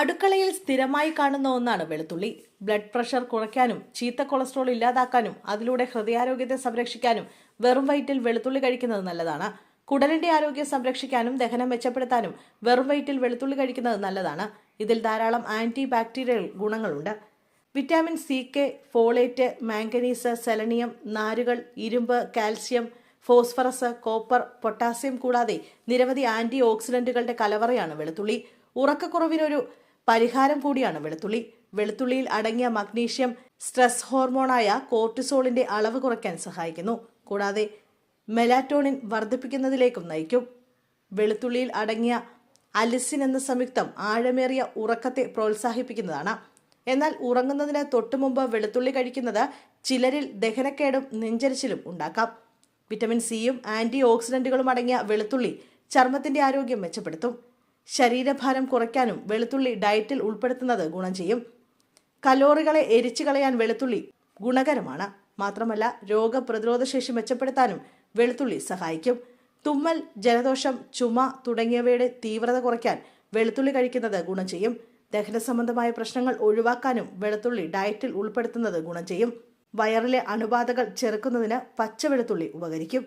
അടുക്കളയിൽ സ്ഥിരമായി കാണുന്ന ഒന്നാണ് വെളുത്തുള്ളി. ബ്ലഡ് പ്രഷർ കുറയ്ക്കാനും ചീത്ത കൊളസ്ട്രോൾ ഇല്ലാതാക്കാനും അതിലൂടെ ഹൃദയാരോഗ്യത്തെ സംരക്ഷിക്കാനും വെറും വയറ്റിൽ വെളുത്തുള്ളി കഴിക്കുന്നത് നല്ലതാണ്. കുടലിന്റെ ആരോഗ്യം സംരക്ഷിക്കാനും ദഹനം മെച്ചപ്പെടുത്താനും വെറും വയറ്റിൽ വെളുത്തുള്ളി കഴിക്കുന്നത് നല്ലതാണ്. ഇതിൽ ധാരാളം ആന്റി ബാക്ടീരിയൽ ഗുണങ്ങളുണ്ട്. Vitamin C K folate manganese selenium നാരുകൾ ഇരുമ്പ് കാൽസ്യം ഫോസ്ഫറസ് കോപ്പർ പൊട്ടാസ്യം കൂടാതെ നിരവധി ആന്റി ഓക്സിഡന്റുകളുടെ കലവറയാണ് വെളുത്തുള്ളി. ഉറക്കക്കുറവിനൊരു പരിഹാരം കൂടിയാണ് വെളുത്തുള്ളി. വെളുത്തുള്ളിയിൽ അടങ്ങിയ മഗ്നീഷ്യം സ്ട്രെസ് ഹോർമോണായ കോർട്ടിസോളിന്റെ അളവ് കുറയ്ക്കാൻ സഹായിക്കുന്നു. കൂടാതെ മെലാറ്റോണിൻ വർദ്ധിപ്പിക്കുന്നതിലേക്കും നയിക്കും. വെളുത്തുള്ളിയിൽ അടങ്ങിയ അലിസിൻ എന്ന സംയുക്തം ആഴമേറിയ ഉറക്കത്തെ പ്രോത്സാഹിപ്പിക്കുന്നതാണ്. എന്നാൽ ഉറങ്ങുന്നതിന് തൊട്ടുമുമ്പ് വെളുത്തുള്ളി കഴിക്കുന്നത് ചിലരിൽ ദഹനക്കേടും നെഞ്ചരിച്ചിലും ഉണ്ടാക്കാം. വിറ്റമിൻ സിയും ആന്റി ഓക്സിഡന്റുകളും അടങ്ങിയ വെളുത്തുള്ളി ചർമ്മത്തിന്റെ ആരോഗ്യം മെച്ചപ്പെടുത്തും. ശരീരഭാരം കുറയ്ക്കാനും വെളുത്തുള്ളി ഡയറ്റിൽ ഉൾപ്പെടുത്തുന്നത് ഗുണം ചെയ്യും. കലോറികളെ എരിച്ചു കളയാൻ വെളുത്തുള്ളി ഗുണകരമാണ്. മാത്രമല്ല രോഗപ്രതിരോധ ശേഷി മെച്ചപ്പെടുത്താനും വെളുത്തുള്ളി സഹായിക്കും. തുമ്മൽ ജലദോഷം ചുമ തുടങ്ങിയവയുടെ തീവ്രത കുറയ്ക്കാൻ വെളുത്തുള്ളി കഴിക്കുന്നത് ഗുണം ചെയ്യും. ദഹന സംബന്ധമായ പ്രശ്നങ്ങൾ ഒഴിവാക്കാനും വെളുത്തുള്ളി ഡയറ്റിൽ ഉൾപ്പെടുത്തുന്നത് ഗുണം ചെയ്യും. വയറിലെ അണുബാധകൾ ചെറുക്കുന്നതിന് പച്ച വെളുത്തുള്ളി ഉപകരിക്കും.